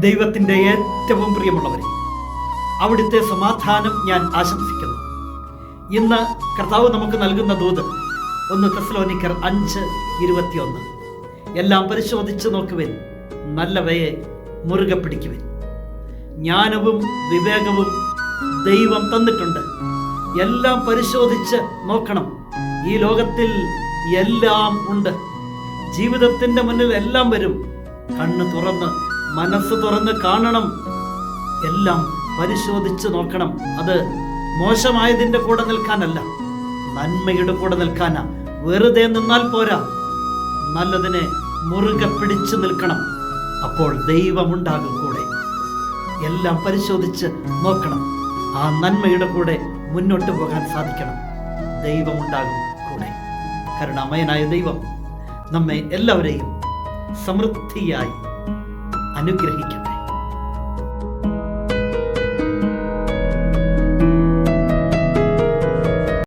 ദൈവത്തിന്റെ ഏറ്റവും പ്രിയമുള്ളവരെ അവിടുത്തെ സമാധാനം ഞാൻ ആശംസിക്കുന്നു. ഇന്ന് കർത്താവ് നമുക്ക് നൽകുന്ന ദൂത് ഒന്ന് തെസ്ലോനിക്കർ അഞ്ച് ഇരുപത്തിയൊന്ന്. എല്ലാം പരിശോധിച്ച് നോക്കുവിൻ നല്ലവയെ മുറുകെ പിടിക്കുവിൻ. ജ്ഞാനവും വിവേകവും ദൈവം തന്നിട്ടുണ്ട്. എല്ലാം പരിശോധിച്ച് നോക്കണം. ഈ ലോകത്തിൽ എല്ലാം ഉണ്ട്. ജീവിതത്തിന്റെ മുന്നിൽ എല്ലാം വരും. കണ്ണ് തുറന്ന് മനസ്സ് തുറന്ന് കാണണം. എല്ലാം പരിശോധിച്ച് നോക്കണം. അത് മോശമായതിന്റെ കൂടെ നിൽക്കാനല്ല. നന്മയുടെ കൂടെ നിൽക്കാനാ. വെറുതെ നിന്നാൽ പോരാ. നല്ലതിനെ മുറുകെ പിടിച്ചു നിൽക്കണം. അപ്പോൾ ദൈവമുണ്ടാകും കൂടെ. എല്ലാം പരിശോധിച്ച് നോക്കണം. ആ നന്മയുടെ കൂടെ മുന്നോട്ട് പോകാൻ സാധിക്കണം. ദൈവമുണ്ടാകും കൂടെ. കരുണാമയനായ ദൈവം നമ്മെ എല്ലാവരെയും സമൃദ്ധിയായി അനുഗ്രഹിക്കട്ടെ.